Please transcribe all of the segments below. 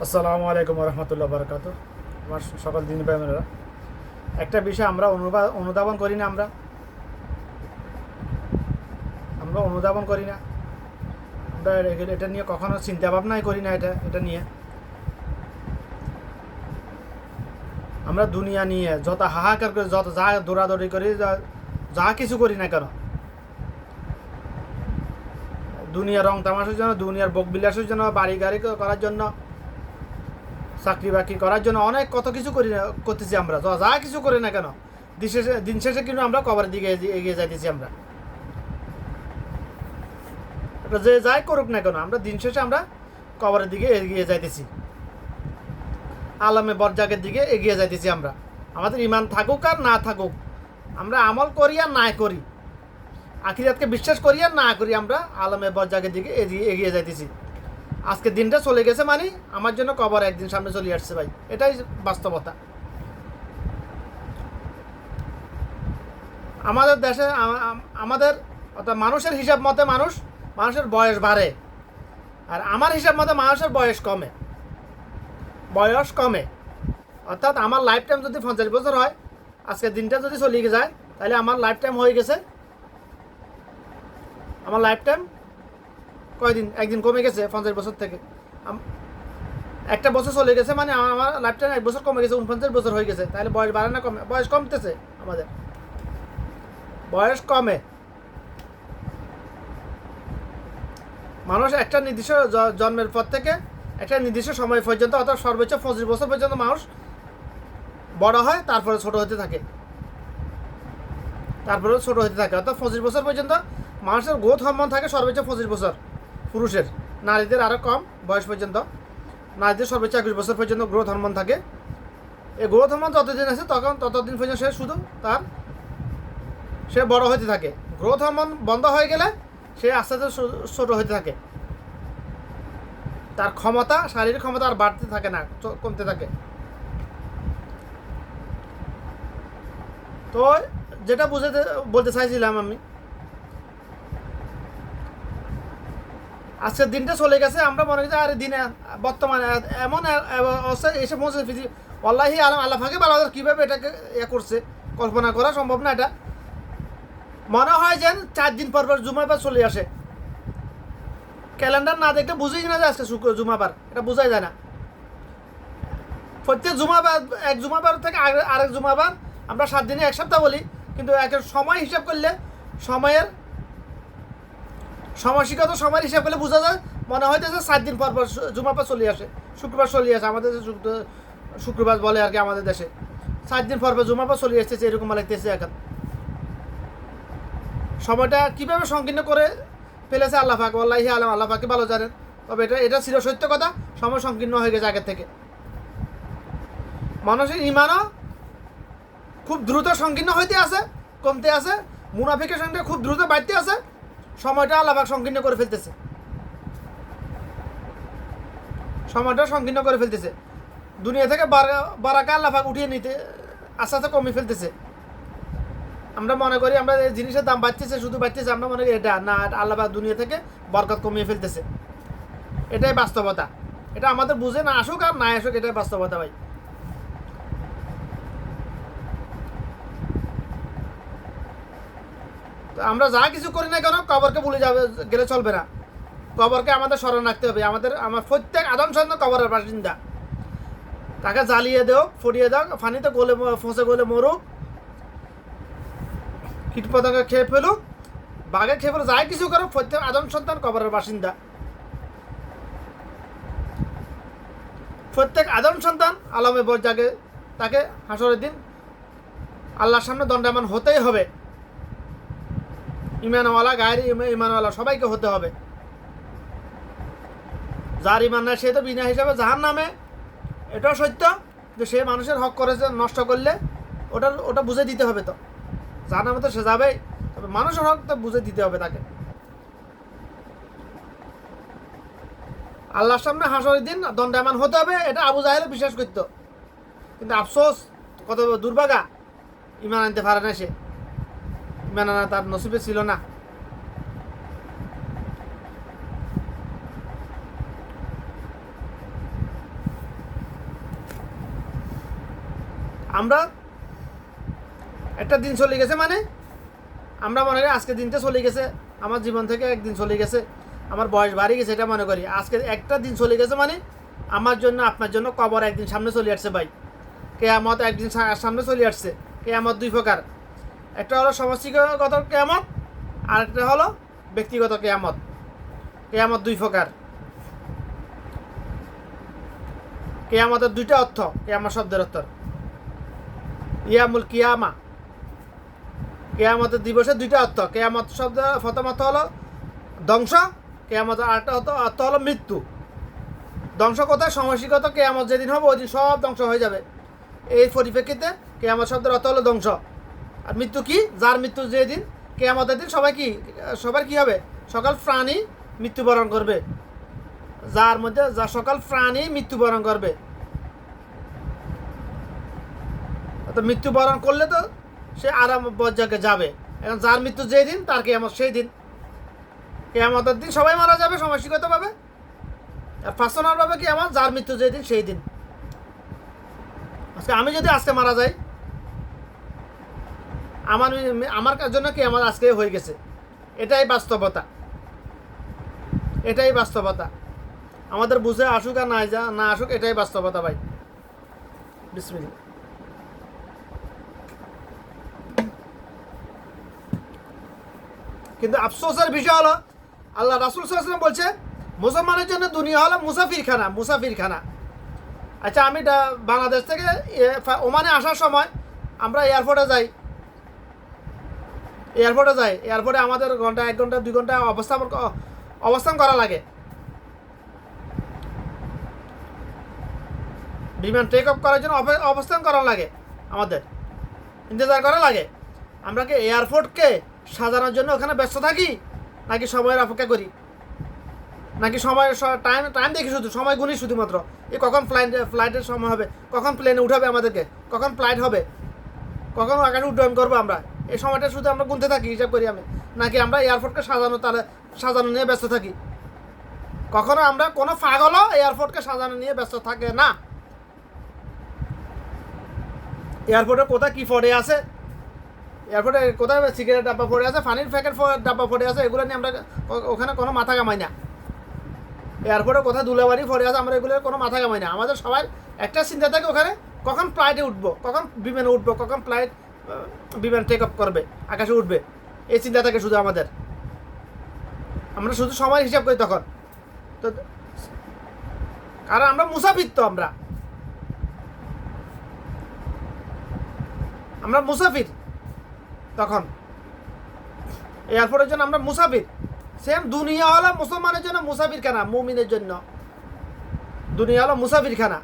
আসসালামু আলাইকুম রহমতুল্লাহ বারকাত আমার সকল দিন প্রেমেরা একটা বিষয় আমরা অনুবা- অনুধাবন করি না আমরা। আমরা অনুধাবন করি না। আমরা এটা নিয়ে কখনো চিন্তা ভাবনাই করি না এটা এটা নিয়ে। আমরা দুনিয়া নিয়ে যত হাহাকার করে, যত যা দৌড়াদৌড়ি করি, যা- কিছু করি না কেন? দুনিয়ার রং তামাশার জন্য, দুনিয়ার বক বিলাসের জন্য বাড়ি গাড়ি করার জন্য চাকরি বাকরি করার জন্য অনেক কত কিছু করি করতেছি আমরা। যা কিছু করি না কেন? দিন শেষে দিন শেষে কিন্তু আমরা কবরের দিকে এগিয়ে- যাইতেছি আমরা। যে যাই করুক না কেন, আমরা দিন শেষে আমরা কবরের দিকে এগিয়ে যাইতেছি। আলমে বরজাকের দিকে এগিয়ে যাইতেছি আমরা। আমাদের ইমান থাকুক আর না থাকুক, আমরা আমল করি আর না করি। আখিরাতকে বিশ্বাস করি আর না করি আমরা আলমে বরজাকের দিকে এগিয়ে যাইতেছি। আজকে দিনটা চলে গেছে মানে আমার জন্য কবর একদিন সামনে চলে আসছে ভাই। এটাই বাস্তবতা। আমাদের দেশে আমাদের অর্থাৎ মানুষের হিসাব মতে মানুষ, মানুষের বয়স বাড়ে। আর আমার হিসাব মতে মানুষের বয়স কমে। বয়স কমে। অর্থাৎ আমার লাইফ টাইম যদি পঞ্চাশ বছর হয় আজকে দিনটা যদি চলিয়ে যায়, তাহলে আমার লাইফ টাইম হয়ে গেছে। আমার লাইফ টাইম কয়দিন? একদিন কমে গেছে, পঞ্চাশ বছর থেকে। একটা বছর চলে গেছে মানে আমার লাইফ টাইম এক বছর কমে গেছে উনপঞ্চাশ বছর হয়ে গেছে। তাহলে বয়স বাড়ে না কমে বয়স কমতেছে আমাদের। বয়স কমে। মানুষ একটা নির্দিষ্ট জন্মের পর থেকে একটা নির্দিষ্ট সময় পর্যন্ত, অর্থাৎ সর্বোচ্চ পঁচিশ বছর পর্যন্ত মানুষ বড় হয়, তারপরে ছোট হতে থাকে। তারপরে ছোট হতে থাকে। অর্থাৎ পঁচিশ বছর পর্যন্ত মানুষের গ্রোথ হরমোন থাকে সর্বোচ্চ পঁচিশ বছর। পুরুষের। নারীদের আরও কম বয়স পর্যন্ত। নারীদের সর্বোচ্চ একুশ বছর পর্যন্ত গ্রোথ হরমোন থাকে। এই গ্রোথ হরমোন যতদিন আছে, তখন ততদিন পর্যন্ত সে শুধু তার সে বড় হতে থাকে। গ্রোথ হরমোন বন্ধ হয়ে গেলে সে আস্তে আস্তে ছোট হতে থাকে। তার ক্ষমতা, শারীরিক ক্ষমতা আর বাড়তে থাকে না কমতে থাকে। তো যেটা বুঝাতে বলতে চাইছিলাম আমি আজকের দিনটা চলে গেছে, আমরা মনে করি যে, আরে দিনে, বর্তমানে এমন এ- এ- অবস্থায় এসে পৌঁছে পৃথিবী আল্লাহি আলম, আল্লাহ ফাঁকে ভালো কীভাবে এটাকে ইয়ে করছে, কল্পনা করা সম্ভব না এটা। মনে হয় যেন চার দিন পর পর জুমাবার চলে আসে। ক্যালেন্ডার না দেখলে বুঝেই না যে আজকে শুক্র, জুমাবার। এটা বোঝাই যায় না। প্রত্যেক জুমাবার, এক জুমাবার থেকে আরে- আরেক জুমাবার আমরা সাত দিনে এক সপ্তাহ বলি, কিন্তু এক সময় হিসাব করলে সময়ের সময়সিকত সময়ের হিসাব করলে বোঝা যায়। মনে হইতেছে সাত দিন পর পর জু- জুমাবার চলে আসে। শুক্রবার চলে আসে। আমাদের শুক্রবার বলে আর কি আমাদের দেশে। সাত দিন পর পর জুমাবার চলে আসতেছে এরকম লাগতেছে এখন সময়টা কীভাবে সংকীর্ণ করে ফেলেছে আল্লাহ পাক? আল্লাহি আলম, আল্লাহ পাকে ভালো জানেন। তবে এটা এটা ছিল সত্য কথা, সময় সংকীর্ণ হয়ে গেছে আগের থেকে। মানুষের ইমানও খুব দ্রুত সংকীর্ণ হইতে আছে, কমতে আছে। মুনাফিকের সঙ্গে খুব দ্রুত বাড়তে আছে। সময়টা আল্লাহাক সংকীর্ণ করে ফেলতেছে। সময়টা সংকীর্ণ করে ফেলতেছে। দুনিয়া থেকে বারা- বারাকা আল্লাহাক উঠিয়ে নিতে আস্তে আস্তে কমিয়ে ফেলতেছে। আমরা মনে করি আমরা এই জিনিসের দাম বাড়তেছে, শুধু বাড়তেছে, আমরা মনে করি এটা না আল্লাহ পাক দুনিয়া থেকে বরকত কমিয়ে ফেলতেছে। এটাই বাস্তবতা। এটা আমাদের বুঝে না আসুক আর না আসুক, এটাই বাস্তবতা ভাই। আমরা যা কিছু করি না কেন, কবরকে ভুলে যাবে, গেলে চলবে না। কবরকে আমাদের স্মরণ রাখতে হবে। আমাদের, আমার প্রত্যেক আদম সন্তান কবরের বাসিন্দা। তাকে জ্বালিয়ে দেও ফুরিয়ে দাও, ফানিতে গলে ফসে গলে মরুক। কীট পতঙ্গ খেয়ে ফেলুক। বাঘে খেয়ে ফেলুক, যাই কিছু করো প্রত্যেক আদম সন্তান কবরের বাসিন্দা। প্রত্যেক আদম সন্তান আলমে বরজাগে, তাকে হাসরের দিন আল্লাহর সামনে দণ্ডায়মান হতেই হবে। ইমানওয়ালা, গায়ের ইমানওয়ালা, সবাইকে হতে হবে। যার ইমান নাই, সে তো বিনা হিসাবে জাহান নামে এটাও সত্য যে সে মানুষের হক করেছে নষ্ট করলে, ওটা ওটা বুঝে দিতে হবে তো। জাহান নামে তো সে যাবেই। তবে মানুষের হক তো বুঝে দিতে হবে তাকে। আল্লাহর সামনে হাসরের দিন দণ্ডায়মান হতে হবে, এটা আবু জাহেলে বিশ্বাস করতো। কিন্তু আফসোস, কত দুর্ভাগা। ইমান আনতে পারে না সে। মেনে না, তার নসিবে ছিল না। আমরা একটা দিন চলে গেছে মানে? আমরা মনে করি আজকে দিনটা চলে গেছে। আমার জীবন থেকে একদিন চলে গেছে। আমার বয়স বাড়ি গেছে এটা মনে করি। আজকে একটা দিন চলে গেছে মানে? আমার জন্য, আপনার জন্য কবর একদিন সামনে চলে আসছে ভাই। কেয়ামত একদিন সামনে চলে আসছে। কেয়ামত দুই প্রকার। একটা হলো সমষ্টিগত কেয়ামত, আর একটা হলো ব্যক্তিগত কেয়ামত। কেয়ামত দুই প্রকার। কেয়ামতের দুইটা অর্থ, কেয়ামত শব্দের অর্থ। ইয়ামুল কিয়ামা। কেয়ামতের দিবসের দুইটা অর্থ, কেয়ামত শব্দ, প্রথম অর্থ হলো ধ্বংস, কেয়ামতের আরেকটা অর্থ অর্থ হলো মৃত্যু। ধ্বংস কোথায়? সমষ্টিগত কেয়ামত যেদিন হবে, ওই দিন সব ধ্বংস হয়ে যাবে। এই পরিপ্রেক্ষিতে কেয়ামত শব্দের অর্থ হলো ধ্বংস। আর মৃত্যু কি? যার মৃত্যু যেদিন, কেয়ামতের দিন, সবাই কি, সবার কি হবে? সকল প্রাণী মৃত্যুবরণ করবে। যার মধ্যে, যা সকল প্রাণী মৃত্যুবরণ করবে। তো মৃত্যুবরণ করলে তো সে আরাম বজ্জাকে যাবে। এখন যার মৃত্যু যেই দিন তার কেয়ামত সেই দিন কেয়ামতের দিন সবাই মারা যাবে সমষ্টিগতভাবে আর পার্সোনালভাবে কি আমার যার মৃত্যু যেই দিন সেই দিন আজকে আমি যদি আজকে মারা যাই আমার আমার জন্য কি আমার আজকে হয়ে গেছে? এটাই বাস্তবতা। এটাই বাস্তবতা। আমাদের বুঝে আসুক আর না যা, না আসুক, এটাই বাস্তবতা ভাই। বিসমিল্লাহ। কিন্তু আফসোসের বিষয় হলো, আল্লাহ রাসুল সাল্লাম বলছে, মুসলমানের জন্য দুনিয়া হলো মুসাফিরখানা মুসাফিরখানা। আচ্ছা আমি বাংলাদেশ থেকে ওমানে আসার সময় আমরা এয়ারপোর্টে যাই। এয়ারপোর্টে যাই এয়ারপোর্টে আমাদের ঘণ্টা, এক ঘণ্টা, দুই ঘণ্টা অবস্থান অবস্থান করা লাগে। বিমান টেক অফ করার জন্য অবে- অবস্থান করা লাগে আমাদের। ইন্তজার করা লাগে। আমরা কি এয়ারপোর্টকে সাজানোর জন্য ওখানে ব্যস্ত থাকি? নাকি সময়ের অপেক্ষা করি? নাকি সময় টাইম টাইম দেখি শুধু, সময় গুনি শুধুমাত্র? এ কখন ফ্লাইট ফ্লাইটের সময় হবে? কখন প্লেনে উঠাবে আমাদেরকে? কখন ফ্লাইট হবে? কখন আকাশে উড্ডয়ন করব আমরা? এই সময়টা শুধু আমরা গুনতে থাকি, হিসাব করি আমি। নাকি আমরা এয়ারপোর্টকে সাজানো, তাহলে সাজানো নিয়ে ব্যস্ত থাকি? কখনো আমরা কোনো পাগলও এয়ারপোর্টকে সাজানো নিয়ে ব্যস্ত থাকে না। এয়ারপোর্টে কোথায় কী পড়ে আছে? এয়ারপোর্টে কোথায় সিগারেট ডাব্বা পড়ে আছে ফানির প্যাকেট ডাব্বা পড়ে আছে, এগুলো নিয়ে আমরা ওখানে কোনো মাথা কামাই না। এয়ারপোর্টে কোথায় দুলাবাড়ি পড়ে আছে, আমরা এগুলোর কোনো মাথা কামাই না। আমাদের সবাই একটা চিন্তা থাকে ওখানে, কখন ফ্লাইটে উঠবো, কখন বিমানে উঠবো, কখন ফ্লাইট বিমান টেক অফ করবে, আকাশে উঠবে। এই চিন্তা থাকে শুধু আমাদের। আমরা শুধু সময় হিসাব করি তখন। তো কারণ আমরা মুসাফির তো আমরা। আমরা মুসাফির তখন। এয়ারপোর্টের জন্য আমরা মুসাফির। সেম দুনিয়া হলো মুসলমানের জন্য মুসাফির খানা মুমিনের জন্য। দুনিয়া হলো মুসাফির খানা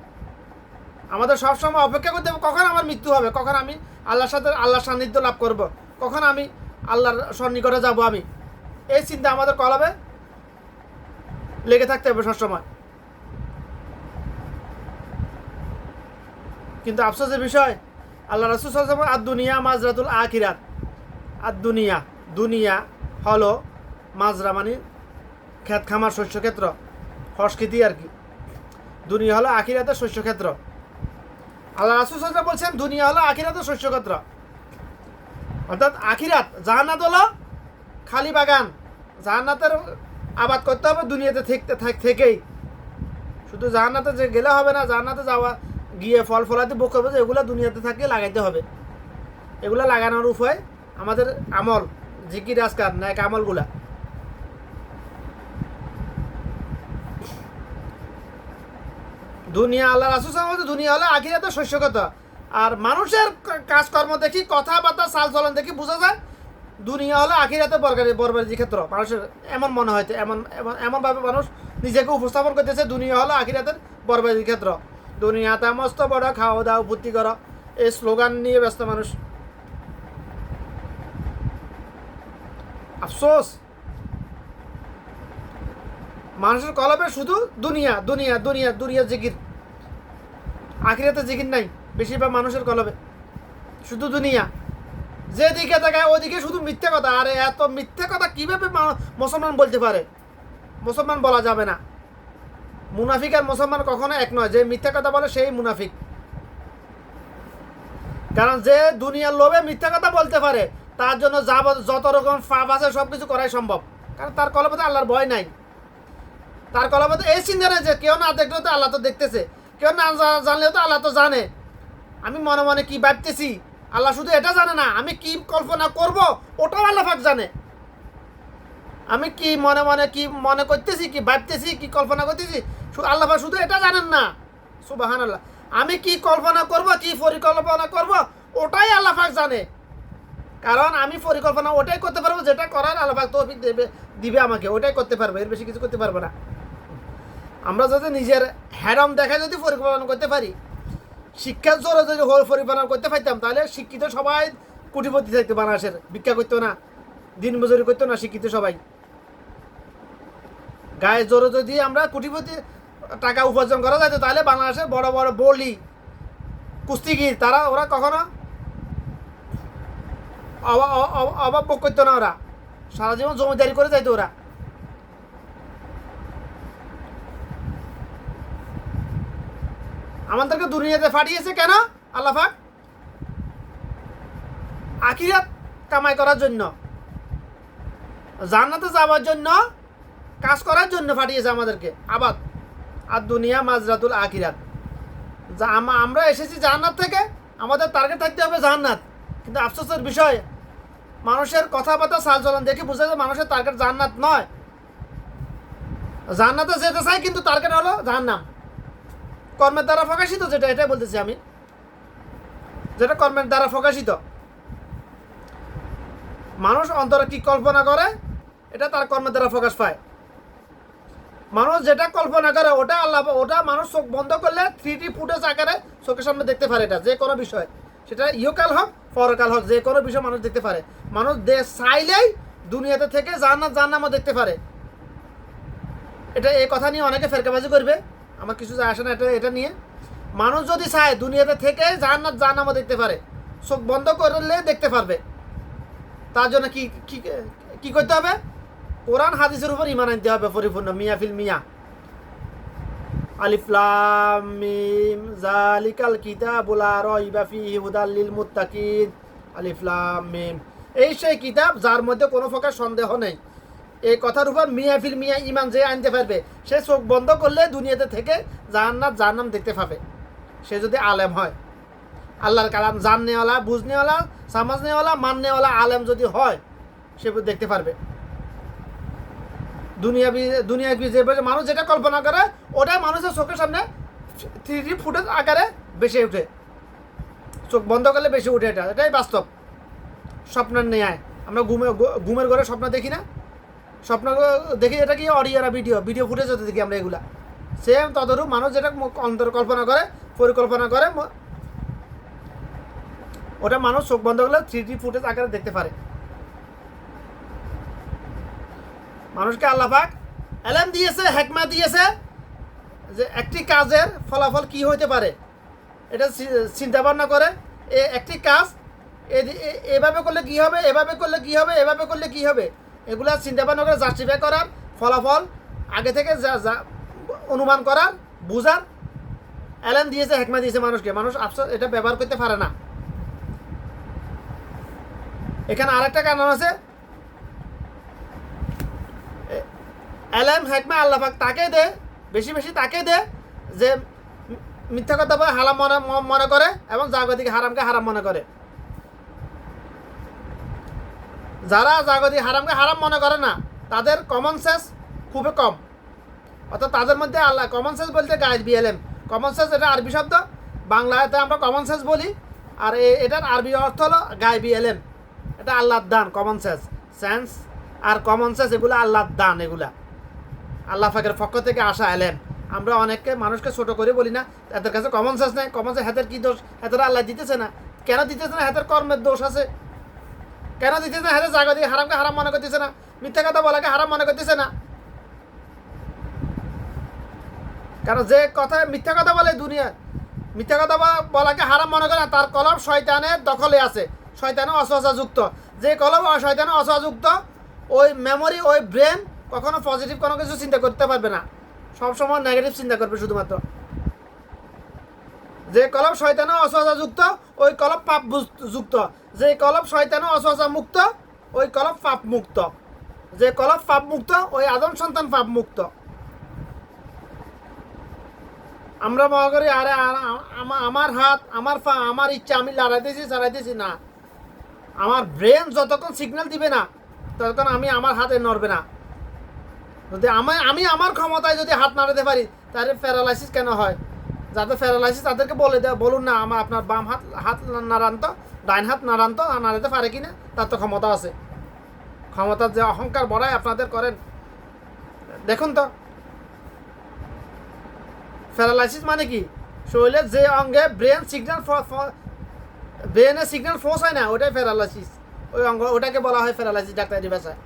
আমাদের সবসময় অপেক্ষা করতে হবে, কখন আমার মৃত্যু হবে? কখন আমি আল্লাহর সাথে, আল্লাহর সান্নিধ্য লাভ করব? কখন আমি আল্লাহর সন্নিকটে যাব আমি? এই চিন্তা আমাদের কলাবে লেগে থাকতে হবে সবসময়। কিন্তু আফসোসের বিষয়, আল্লাহ রসুল আর দুনিয়া মাজরাতুল আখিরাত। আর দুনিয়া দুনিয়া হলো মাজরা মানে ক্ষেত খামার শস্যক্ষেত্র সংস্কৃতি আর কি। দুনিয়া হলো আখিরাতের শস্যক্ষেত্র। আল্লাহ রাসুল বলছেন, দুনিয়া হলো আখিরাতের শস্যক্ষেত্র। অর্থাৎ আখিরাত জাহান্নাত হলো খালি বাগান। জাহান্নাতের আবাদ করতে হবে, দুনিয়াতে থাক থেকেই। শুধু জাহান্নাতে যে গেলে হবে না জাহান্নাতে যাওয়া, গিয়ে ফল ফলাতে বক করবে যে, এগুলো দুনিয়াতে থাকে লাগাইতে হবে। এগুলো লাগানোর উপায় আমাদের আমল, জিকির, আজকার, ন্যাক আমলগুলা। দুনিয়া আল্লাহ রাসুল মধ্যে দুনিয়া হলো আখিরাতে শস্যকতা আর মানুষের কাজকর্ম দেখি, কথাবার্তা চাল চলন দেখি বোঝা যায়, দুনিয়া হলো আখিরাতে বরকারি বরবারি ক্ষেত্র। মানুষের এমন মনে হয় এমন এমন এমনভাবে মানুষ নিজেকে উপস্থাপন করতেছে, দুনিয়া হলো আখিরাতের বরবারি ক্ষেত্র। দুনিয়াতে মস্ত বড় খাওয়া দাওয়া ভর্তি করো। এই স্লোগান নিয়ে ব্যস্ত মানুষ। আফসোস! মানুষের কলবে শুধু দুনিয়া দুনিয়া দুনিয়া দুনিয়া জিকির। আখিরাতে জিকির নাই, বেশিরভাগ মানুষের কলবে শুধু দুনিয়া। যেদিকে তাকায় ওদিকে শুধু মিথ্যে কথা। আরে এত মিথ্যে কথা কীভাবে মুসলমান বলতে পারে? মুসলমান বলা যাবে না। মুনাফিক আর মুসলমান কখনো এক নয়। যে মিথ্যে কথা বলে সেই মুনাফিক। কারণ যে দুনিয়ার লোভে মিথ্যা কথা বলতে পারে, তার জন্য যা যত রকম পাপ আছে সব কিছু করাই সম্ভব। কারণ তার কলপথে আল্লাহর ভয় নাই। তার কলপথে এই চিন্তা যে কেউ না দেখলেও তো আল্লাহ তো দেখতেছে। কেউ না জানলেও তো আল্লাহ তো জানে। আমি মনে মনে কি ভাবতেছি? আল্লাহ শুধু এটা জানে না, আমি কি কল্পনা করব? ওটাও আল্লাহ পাক জানে। আমি কি মনে মনে কি মনে করতেছি, কি ভাবতেছি, কি কল্পনা করতেছি? আল্লাহ পাক শুধু এটা জানেন না। সুবাহান আল্লাহ আমি কি কল্পনা করব, কি পরিকল্পনা করব? ওটাই আল্লাহ পাক জানে। কারণ আমি পরিকল্পনা ওটাই করতে পারব, যেটা করার আল্লাহ পাক তৌফিক দেবে দিবে আমাকে। ওটাই করতে পারব, এর বেশি কিছু করতে পারব না। আমরা যদি নিজের হ্যারম দেখে যদি পরিকল্পনা করতে পারি, শিক্ষার জোরে যদি হল পরিকল্পনা করতে পারতাম, তাহলে শিক্ষিত সবাই কুটিপতি থাকতো বাংলাদেশের ভিক্ষা করতো না, দিন মজুরি করতো না শিক্ষিত সবাই। গায়ে জোরে যদি আমরা কুটিপতি টাকা উপার্জন করা যেত, তাহলে বাংলাদেশের বড় বড় বলি, কুস্তিগির, তারা ওরা কখনো অভাব করতো না ওরা। সারা জীবন জমিদারি করে যাইতো ওরা। আমাদেরকে দুনিয়াতে ফাটিয়েছে কেন? আল্লাহাক আখিরাত কামাই করার জন্য, জান্নাতে যাওয়ার জন্য, কাজ করার জন্য ফাটিয়েছে আমাদেরকে। আবাদ, আর দুনিয়া মাজরাতুল আখিরাত। আমরা এসেছি জান্নাত থেকে, আমাদের টার্গেট থাকতে হবে জান্নাত। কিন্তু আফসোসের বিষয়, মানুষের কথাবার্তা চালচলন দেখে বোঝা যায় মানুষের টার্গেট জান্নাত নয়। জান্নাতে যেতে চাই কিন্তু টার্গেট হলো জাহান্নাম। কর্মের দ্বারা প্রকাশিত যেটা, এটাই বলতেছি আমি। যেটা কর্মের দ্বারা প্রকাশিত। মানুষ অন্তরে কি কল্পনা করে, এটা তার কর্মের দ্বারা প্রকাশ পায়। মানুষ যেটা কল্পনা করে, ওটা আল্লাহ, ওটা মানুষ চোখ বন্ধ করলে থ্রি ডি ফুটেজ আকারে চোখের সামনে দেখতে পারে এটা, যে কোনো বিষয়। সেটা ইহকাল হোক, পরকাল হোক, যে কোনো বিষয় মানুষ দেখতে পারে। মানুষ দে চাইলেই দুনিয়াতে থেকে জান্নাত জান্নামও দেখতে পারে। এটা এই কথা নিয়ে অনেকে ফেরকাবাজি করবে। আমার কিছু যায় আসে না, এটা এটা নিয়ে। মানুষ যদি চায় দুনিয়াতে থেকে জান্নাত জান্নামও দেখতে পারে, চোখ বন্ধ করলে দেখতে পারবে। তার জন্য কি কি করতে হবে? কোরআন, হাদিসের উপর ইমান আনতে হবে পরিপূর্ণ। মিয়া ফিল মিয়া। আলিফলাম মিম জালিকাল কিতাবুল লা রাইবা ফিহি হুদাল লিল মুত্তাকিন। আলিফলাম মিম। এই সেই কিতাব যার মধ্যে কোনো প্রকার সন্দেহ নেই। এই কথার উপর মিয়া ফিল মিয়া ইমান যে আনতে পারবে, সে চোখ বন্ধ করলে দুনিয়াতে থেকে জান্নাত জাহান্নাম দেখতে পাবে। সে যদি আলেম হয়, আল্লাহর কালাম জাননেওয়ালা, বুঝনেওয়ালা, সামাজনেওয়ালা, মাননেওয়ালা আলেম যদি হয়, সে দেখতে পারবে। দুনিয়া দুনিয়া যে মানুষ যেটা কল্পনা করে ওটা মানুষের চোখের সামনে থ্রি ডি ফুটেজ আকারে বেশি উঠে। চোখ বন্ধ করলে বেশি উঠে এটা, এটাই বাস্তব। স্বপ্নের নেয় আমরা ঘুমে ঘুমের ঘরে স্বপ্ন দেখি না। স্বপ্ন দেখি এটা কি অডিও না ভিডিও ভিডিও ফুটেজ হতে দেখি আমরা এগুলা। সেম তদরূপ মানুষ যেটা অন্তর কল্পনা করে, পরিকল্পনা করে ওটা মানুষ চোখ বন্ধ করলে থ্রি ডি ফুটেজ আকারে দেখতে পারে। মানুষকে আল্লাপাক এলাম দিয়েছে হেকমা দিয়েছে যে একটি কাজের ফলাফল কি হইতে পারে। এটা চিন্তা ভাবনা করে একটি কাজ এভাবে করলে কি হবে, এভাবে করলে কি হবে, এভাবে করলে কি হবে। এগুলা চিন্তা ভাবনা করে জাস্টিফাই করার ফলাফল আগে থেকে যা যা অনুমান করার, বুঝার অ্যালার্ম দিয়েছে হেকমা দিয়েছে মানুষকে। মানুষ আফসোস, এটা ব্যবহার করতে পারে না। এখানে আরেকটা কারণ আছে। অ্যালার্ম হেকমা আল্লাহাক তাকে দে, বেশি বেশি তাকে দে, যে মিথ্যা কথা বলে হারাম মনে মনে করে এবং জাগতিক হারামকে হারাম মনে করে। যারা জাগতিক হারামকে হারাম মনে করে না, তাদের কমন সেন্স খুবই কম। অর্থাৎ তাদের মধ্যে আল্লাহ কমন সেন্স বলতে গাইড বিএলএম কমন সেন্স এটা আরবি শব্দ। বাংলাতে আমরা কমন সেন্স বলি। আর এটার আরবি অর্থ হলো গাই বিএলএম এটা আল্লাহর দান কমন সেন্স সেন্স আর কমন সেন্স এগুলো আল্লাহর দান, এগুলা। আল্লাহ ফাঁকের পক্ষ থেকে আসা এলেন। আমরা অনেককে, মানুষকে ছোট করে বলি না, এদের কাছে কমন সেন্স নেই। কমন সেন্স হাতের কি দোষ? হাতের আল্লাহ দিতেছে না। কেন দিতেছে না? হাতের কর্মের দোষ আছে। কেন দিতেছে না? হাতের জায়গা দিয়ে হারামকে হারাম মনে করতেছে না। মিথ্যা কথা বলাকে হারাম মনে করতেছে না। কারণ যে কথা মিথ্যা কথা বলে দুনিয়া মিথ্যা কথা বলাকে হারাম মনে করে না, তার কলম শয়তানের দখলে আছে। শয়তানে যুক্ত যে কলম শয়তানে যুক্ত ওই মেমোরি ওই ব্রেন কখনো পজিটিভ কোনো কিছু চিন্তা করতে পারবে না। সবসময় নেগেটিভ চিন্তা করবে শুধুমাত্র। যে কলব শয়তানে অসহজা যুক্ত, ওই কলব পাপ যুক্ত। যে কলব শয়তানে অসহজা মুক্ত, ওই কলব পাপ মুক্ত। যে কলব পাপ মুক্ত, ওই আদম সন্তান পাপ মুক্ত। আমরা মনে করি, আরে আমার হাত, আমার পা, আমার ইচ্ছা, আমি লড়াইতেছি চালাইতেছি না। আমার ব্রেন যতক্ষণ সিগন্যাল দিবে না, ততক্ষণ আমি আমার হাতে নড়বে না। যদি আমি আমি আমার ক্ষমতায় যদি হাত নাড়াতে পারি, তাহলে প্যারালাইসিস কেন হয়? যাদের প্যারালাইসিস তাদেরকে বলে দেয়, বলুন না, আমার আপনার বাম হাত হাত নাড়ান ডাইন হাত নাড়ান আর নাড়াতে পারে কি না, তার তো ক্ষমতা আছে। ক্ষমতার যে অহংকার বড়াই আপনাদের করেন। দেখুন তো। প্যারালাইসিস মানে কি? শরীরের যে অঙ্গে ব্রেন সিগন্যাল ব্রেনের সিগন্যাল ফোর্স হয় না, ওটাই প্যারালাইসিস ওই অঙ্গ, ওটাকে বলা হয় প্যারালাইসিস ডাক্তারি ভাষায়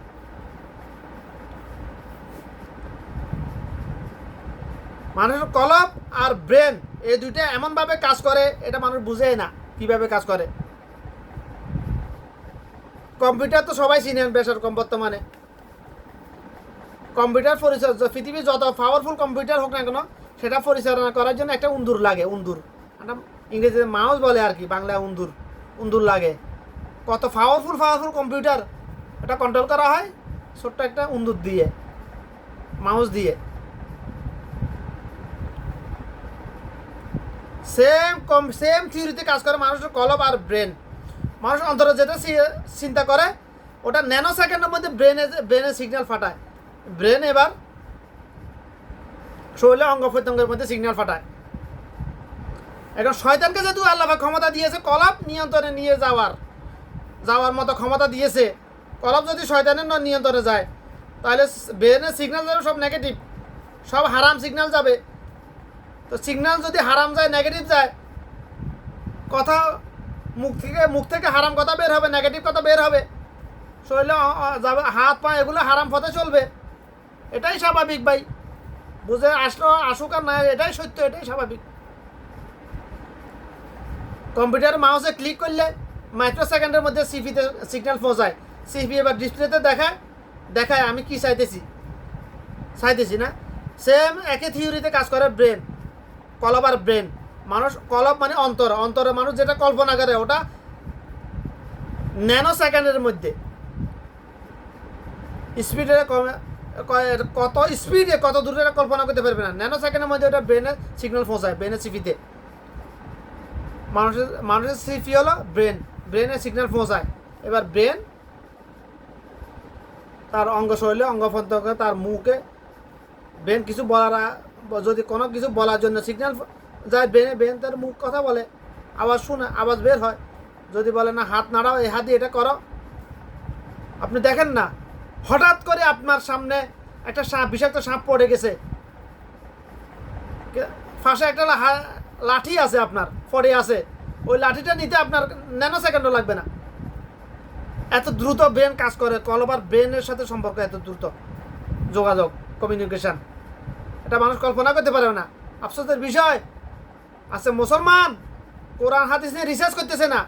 মানুষের কলব আর ব্রেন, এই দুইটা এমনভাবে কাজ করে, এটা মানুষ বুঝে না কীভাবে কাজ করে। কম্পিউটার তো সবাই চিনেন বেসর কম বর্তমানে। কম্পিউটার পরিচর্যা, পৃথিবীর যত পাওয়ারফুল কম্পিউটার হোক না কেন, সেটা পরিচালনা করার জন্য একটা উন্দুর লাগে, উন্দুর। ইংরেজিতে মাউস বলে আর কি বাংলায় উন্দুর উন্দুর লাগে। কত পাওয়ারফুল পাওয়ারফুল কম্পিউটার এটা কন্ট্রোল করা হয়, ছোট্ট একটা উন্দুর দিয়ে মাউস দিয়ে। সেম কম সেম থিওরিতে কাজ করে মানুষের কলব আর ব্রেন। মানুষ অন্তরে যেটা চিন্তা করে, ওটা ন্যানো সেকেন্ডের মধ্যে ব্রেনে ব্রেনের সিগন্যাল ফাটায়। ব্রেন এবার শরীরে অঙ্গ প্রত্যঙ্গের মধ্যে সিগন্যাল ফাটায়। এখন শয়তানকে যেহেতু আল্লাহ ক্ষমতা দিয়েছে, কলব নিয়ন্ত্রণে নিয়ে যাওয়ার যাওয়ার মতো ক্ষমতা দিয়েছে, কলব যদি শয়তানের নিয়ন্ত্রণে যায়, তাহলে ব্রেনের সিগন্যাল যাবে সব নেগেটিভ সব হারাম সিগন্যাল যাবে। তো সিগন্যাল যদি হারাম যায় নেগেটিভ যায়, কথা মুখ থেকে মুখ থেকে হারাম কথা বের হবে নেগেটিভ কথা বের হবে। শরীরে যাবে, হাত, পা, এগুলো হারাম পথে চলবে। এটাই স্বাভাবিক ভাই। বুঝে আসলো, আসুক আর না, এটাই সত্য, এটাই স্বাভাবিক। কম্পিউটার মাউসে ক্লিক করলে মাইক্রো সেকেন্ডের মধ্যে সিপিতে সিগন্যাল পৌঁছায় সিপি এবার ডিসপ্লেতে দেখায় দেখায়, আমি কি চাইতেছি? চাইতেছি না। সেম একই থিওরিতে কাজ করে ব্রেন কলব আর ব্রেন। মানুষ, কলব মানে অন্তর। অন্তরে মানুষ যেটা কল্পনা করে ওটা ন্যানো সেকেন্ডের মধ্যে। স্পিডে কত স্পিডে কত দূরে কল্পনা করতে পারবে না। ন্যানো সেকেন্ডের মধ্যে ওটা ব্রেনের সিগন্যাল পৌঁছায়, ব্রেনের সিপিতে মানুষের মানুষের সিপি হলো ব্রেন। ব্রেনের সিগন্যাল পৌঁছায়। এবার ব্রেন তার অঙ্গ শরীরে অঙ্গ তার মুখে। ব্রেন কিছু বলার যদি কোনো কিছু বলার জন্য সিগন্যাল যায় ব্রেনে ব্রেন তার মুখ কথা বলে, আওয়াজ শুনে, আওয়াজ বের হয়। যদি বলে, না, হাত নাড়াও, এই হাত দিয়ে এটা করো। আপনি দেখেন না, হঠাৎ করে আপনার সামনে একটা সাপ, বিষাক্ত সাপ পড়ে গেছে। ফাঁসে একটা লাঠি আছে আপনার, পড়ে আছে। ওই লাঠিটা নিতে আপনার ন্যানো সেকেন্ডও লাগবে না। এত দ্রুত ব্রেন কাজ করে, কলবার ব্রেনের সাথে সম্পর্ক এত দ্রুত। যোগাযোগ কমিউনিকেশন এটা মানুষ কল্পনা করতে পারে না। আফসোসের বিষয়। আছে মুসলমান, কোরআন, হাদিস নিয়ে রিসার্চ করতেছে না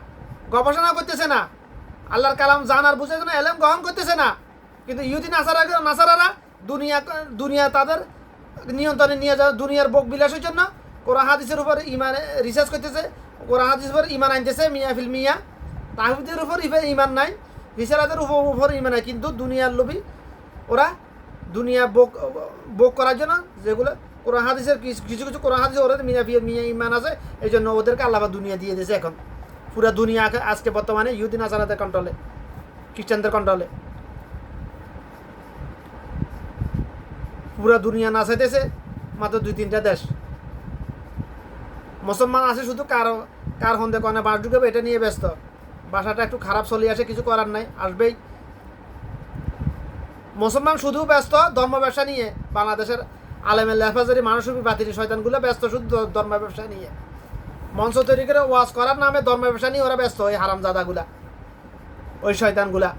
গবেষণা করতেছে না। আল্লাহর কালাম জানার বুঝে জন্য এলেম গ্রহণ করতেছে না। কিন্তু ইহুদি নাসারা নাসারারা দুনিয়া দুনিয়া তাদের নিয়ন্ত্রণে নিয়ে যাওয়া, দুনিয়ার বোক বিলাসের জন্য কোরআন, হাদিসের উপর ইমান রিসার্চ করতেছে। কোরআন, হাদিসের উপর ইমান আনতেছে, মিয়া ফিল মিয়া। তাহিদের উপর ইমান নাই রিসারাদের উপর উপর ইমান নাই। কিন্তু দুনিয়ার লোভী ওরা দুনিয়া বোক বোক করার জন্য যেগুলো কোরআন হাদিসের কিছু কিছু কোরআন হাদিসের ওরা মিয়া ফিয়া, মিয়া ইমান আছে এই জন্য ওদেরকে আল্লাহ দুনিয়া দিয়ে দিয়েছে এখন। পুরা দুনিয়া আজকে- বর্তমানে ইহুদিন আসারাদের কন্ট্রোলে খ্রিস্টানদের কন্ট্রোলে পুরা দুনিয়া নাচাইতেছে, মাত্র দুই তিনটা দেশ। মুসলমান আছে শুধু কার কার হন্দে কনে বাস ঢুকাবে, এটা নিয়ে ব্যস্ত। বাসাটা একটু খারাপ চলে আসে, কিছু করার নাই, আসবেই। মুসলমান শুধু ব্যস্ত ধর্ম ব্যবসা নিয়ে, বাংলাদেশের আলেমের লেফাজারি মানুষরূপী বাতিল শয়তানগুলো ব্যস্ত শুধু ধর্ম ব্যবসা নিয়ে। মঞ্চ তৈরি করে ওয়াজ করার নামে ধর্ম ব্যবসা নিয়ে ওরা ব্যস্ত, ওই হারামজাদাগুলা, ওই শয়তানগুলা।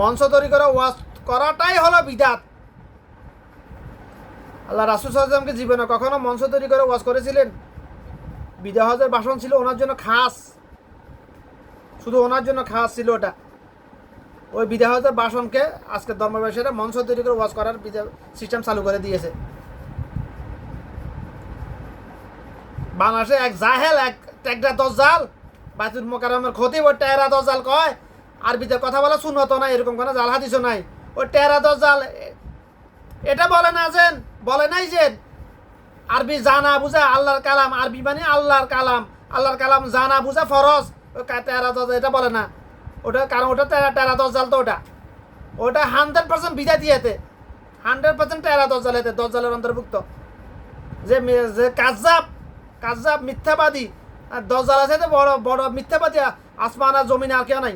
মঞ্চ তৈরি করে ওয়াজ করাটাই হলো বিদাত। আল্লাহ রাসুল সাল্লামকে জীবনে কখনো মঞ্চ তৈরি করে ওয়াজ করেছিলেন? বিদায় হজের ভাষণ ছিল, ওনার জন্য খাস। শুধু ওনার জন্য খাস ছিল ওটা। ওই বিদায় হজের ভাষণকে আজকে ধর্ম ব্যবসায়ীরা মঞ্চ তৈরি করে ওয়াজ করার সিস্টেম চালু করে দিয়েছে। বাংলাদেশে এক জাহেল, এক টেকরা দজ্জাল বাইতুল মোকারমের ক্ষতি, ওই টেরা দশ জাল কয় আর আরবিতে কথা বলা শুনত না এরকম কোনো জাল হাদিসও নাই। ওই টেরা দজ্জাল, এ- এটা বলে না যেন বলে নাই যে, আরবি জানা বুঝা আল্লাহর কালাম, আরবি মানে আল্লাহর কালাম আল্লাহর কালাম জানা বুঝা ফরজ এটা বলে না। ওটা, কারণ ওটা টেরা টেরা জাল তো ওটা। ওটা হান্ড্রেড পার্সেন্ট বিজা দিয়েতে হান্ড্রেড পার্সেন্ট টেরা জাল এতে জালের অন্তর্ভুক্ত। যে যে কাজাব কাজাব মিথ্যাবাদী, আর জাল আছে বড় বড় মিথ্যাবাদী আসমান আর জমিন আর কেউ নাই।